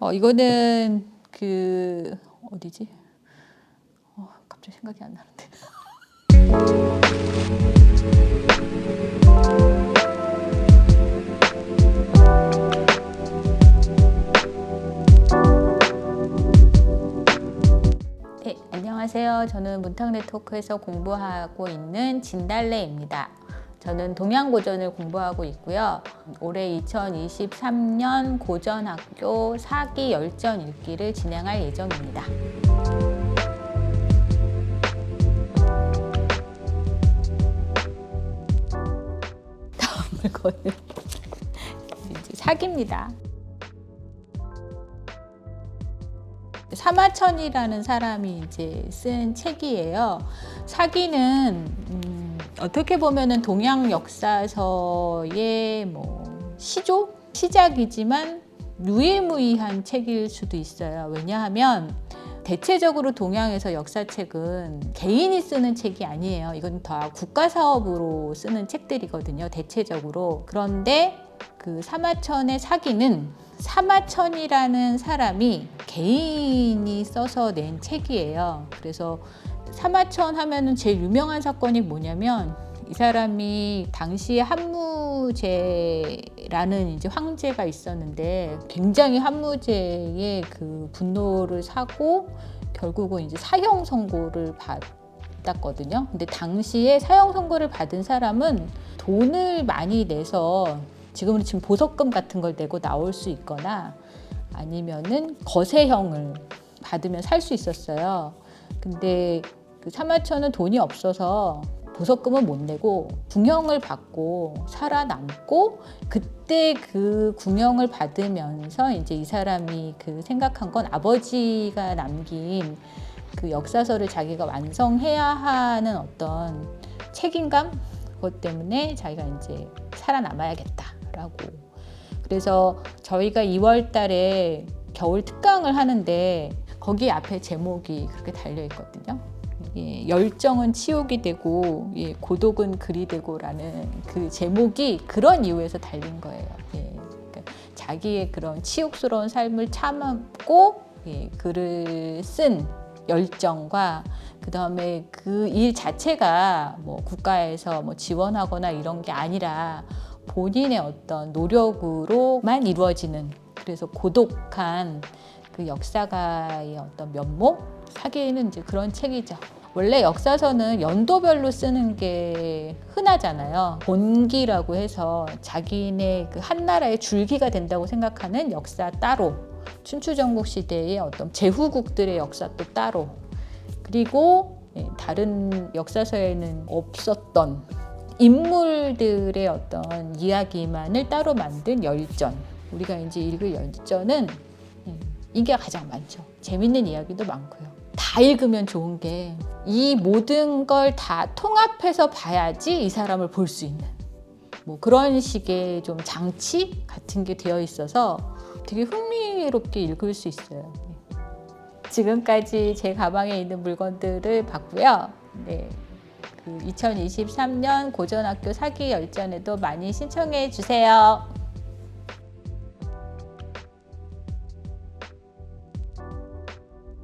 어, 이거는 그 어디지? 어, 갑자기 생각이 안 나는데. 네, 안녕하세요. 저는 문탁 네트워크에서 공부하고 있는 진달래입니다. 저는 동양고전을 공부하고 있고요. 올해 2023년 고전학교 사기 열전 읽기를 진행할 예정입니다. 다음 물건은 이제 사기입니다. 사마천이라는 사람이 이제 쓴 책이에요. 사기는 음, 어떻게 보면은 동양 역사서의 뭐 시조 시작이지만 유일무이한 책일 수도 있어요. 왜냐하면 대체적으로 동양에서 역사책은 개인이 쓰는 책이 아니에요. 이건 다 국가 사업으로 쓰는 책들이거든요. 대체적으로. 그런데 그 사마천의 사기는 사마천이라는 사람이 개인이 써서 낸 책이에요. 그래서 사마천 하면은 제일 유명한 사건이 뭐냐면 이 사람이 당시에 한무제라는 이제 황제가 있었는데 굉장히 한무제의 그 분노를 사고 결국은 이제 사형 선고를 받았거든요. 근데 당시에 사형 선고를 받은 사람은 돈을 많이 내서 지금은 지금 보석금 같은 걸 내고 나올 수 있거나 아니면은 거세형을 받으면 살 수 있었어요. 근데 그 사마천은 돈이 없어서 보석금은 못 내고 궁형을 받고 살아남고 그때 그 궁형을 받으면서 이제 이 사람이 그 생각한 건 아버지가 남긴 그 역사서를 자기가 완성해야 하는 어떤 책임감 그것 때문에 자기가 이제 살아남아야겠다라고 그래서 저희가 2월 달에 겨울 특강을 하는데 거기 앞에 제목이 그렇게 달려 있거든요. 예, 열정은 치욕이 되고 예, 고독은 글이 되고라는 그 제목이 그런 이유에서 달린 거예요. 예, 그러니까 자기의 그런 치욕스러운 삶을 참고 예, 글을 쓴 열정과 그 다음에 그 일 자체가 뭐 국가에서 뭐 지원하거나 이런 게 아니라 본인의 어떤 노력으로만 이루어지는 그래서 고독한 그 역사가의 어떤 면목 사기는 이제 그런 책이죠. 원래 역사서는 연도별로 쓰는 게 흔하잖아요. 본기라고 해서 자기네 그 한 나라의 줄기가 된다고 생각하는 역사 따로, 춘추전국 시대의 어떤 제후국들의 역사 또 따로, 그리고 예, 다른 역사서에는 없었던 인물들의 어떤 이야기만을 따로 만든 열전. 우리가 이제 읽을 열전은 예, 이게 가장 많죠. 재밌는 이야기도 많고요. 다 읽으면 좋은 게 이 모든 걸 다 통합해서 봐야지 이 사람을 볼 수 있는 뭐 그런 식의 좀 장치 같은 게 되어 있어서 되게 흥미롭게 읽을 수 있어요. 네. 지금까지 제 가방에 있는 물건들을 봤고요. 네. 그 2023년 고전학교 사기 열전에도 많이 신청해 주세요.